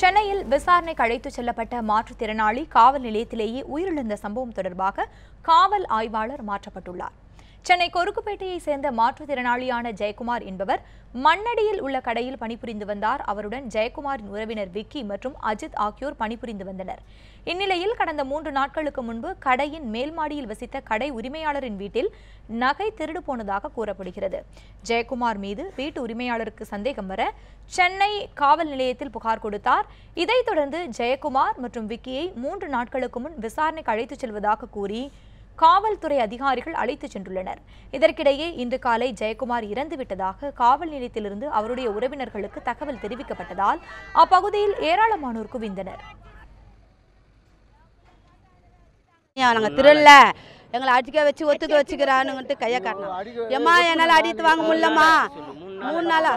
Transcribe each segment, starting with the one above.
சென்னையில் விசாரணைக்கு அழைத்துச் செல்லப்பட்ட மாற்றுத்திறனாளி காவல் நிலையத்திலேயே உயிரிழந்த சம்பவம் தொடர்பாக காவல் ஆய்வாளர் மாற்றப்பட்டுள்ளார். சென்னை கொருக்குப்பேட்டையைச் சேர்ந்த மாற்றுத்திறனாளியான ஜெயக்குமார் என்பவர் மண்ணடியில் உள்ள கடையில் பணிபுரிந்து வந்தார். அவருடன் ஜெயக்குமாரின் உறவினர் விக்கி மற்றும் அஜித் ஆகியோர் பணிபுரிந்து வந்தனர். இந்நிலையில் கடந்த மூன்று நாட்களுக்கு முன்பு கடையின் மேல் மாடியில் வசித்த கடை உரிமையாளரின் வீட்டில் நகை திருடு போனதாக கூறப்படுகிறது. ஜெயக்குமார் மீது வீட்டு உரிமையாளருக்கு சந்தேகம் வர சென்னை காவல் நிலையத்தில் புகார் கொடுத்தார். இதைத் தொடர்ந்து ஜெயக்குமார் மற்றும் விக்கியை மூன்று நாட்களுக்கு முன் விசாரணைக்கு அழைத்துச் செல்வதாக கூறி காவல்துறை அதிகாரிகள் அழைத்துச் சென்றுள்ளனர். இதற்கிடையே இன்று காலை ஜெயக்குமார் இறந்துவிட்டதாக காவல் நிலையத்திலிருந்து அவருடைய உறவினர்களுக்கு தகவல் தெரிவிக்கப்பட்டதால் அப்பகுதியில் ஏராளமானோர் குவிந்தனர். நாங்கள் திருல்ல எங்களை அடிக்க வச்சு ஒத்துக்க வச்சுக்கிறானுங்கன்ட்டு கையை காட்டினோம் ஏம்மா என்னால் அடித்து வாங்க முடியலம்மா. மூணு நாளா.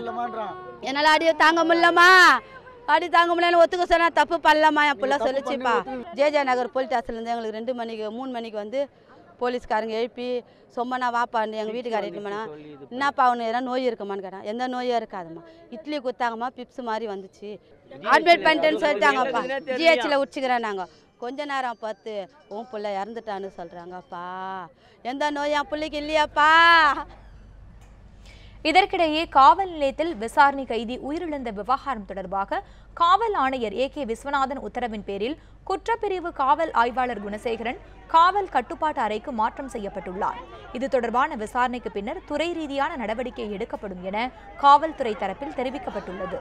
என்னால் அடி தாங்க முடியலம்மா. அடி தாங்க முடியல ஒத்துக்க சொன்னா தப்பு பண்ணலாமா என் பிள்ளை சொல்லிச்சுப்பா. ஜேஜே நகர் போலீஸ் ஸ்டேஷன்லேருந்து எங்களுக்கு ரெண்டு மணிக்கு மூணு மணிக்கு வந்து போலீஸ்காரங்க எழுப்பி சொம்மனா வாப்பான்னு எங்கள் வீட்டுக்கார இட்டுமாண்ணா என்னப்பா அவனு எதனா நோய் இருக்குமான்னு கேட்டான் எந்த நோயும் இருக்காதும்மா. இட்லி குத்தாங்கம்மா பிப்ஸ் மாதிரி வந்துச்சு. அட்மிட் பண்ணிட்டேன்னு சொல்லிட்டாங்கப்பா. ஜிஹெச்சில் உச்சிக்கிறேன் நாங்கள் கொஞ்ச நேரம் பார்த்து உன் பிள்ளை இறந்துட்டான்னு சொல்கிறாங்கப்பா எந்த நோய்? என் பிள்ளைக்கு இல்லையாப்பா. இதற்கிடையே காவல் நிலையத்தில் விசாரணை கைதி உயிரிழந்த விவகாரம் தொடர்பாக காவல் ஆணையர் ஏ கே விஸ்வநாதன் உத்தரவின் பேரில் குற்றப்பிரிவு காவல் ஆய்வாளர் குணசேகரன் காவல் கட்டுப்பாட்டு அறைக்கு மாற்றம் செய்யப்பட்டுள்ளார். இது தொடர்பான விசாரணைக்கு பின்னர் துறை ரீதியான நடவடிக்கை எடுக்கப்படும் என காவல்துறை தரப்பில் தெரிவிக்கப்பட்டுள்ளது.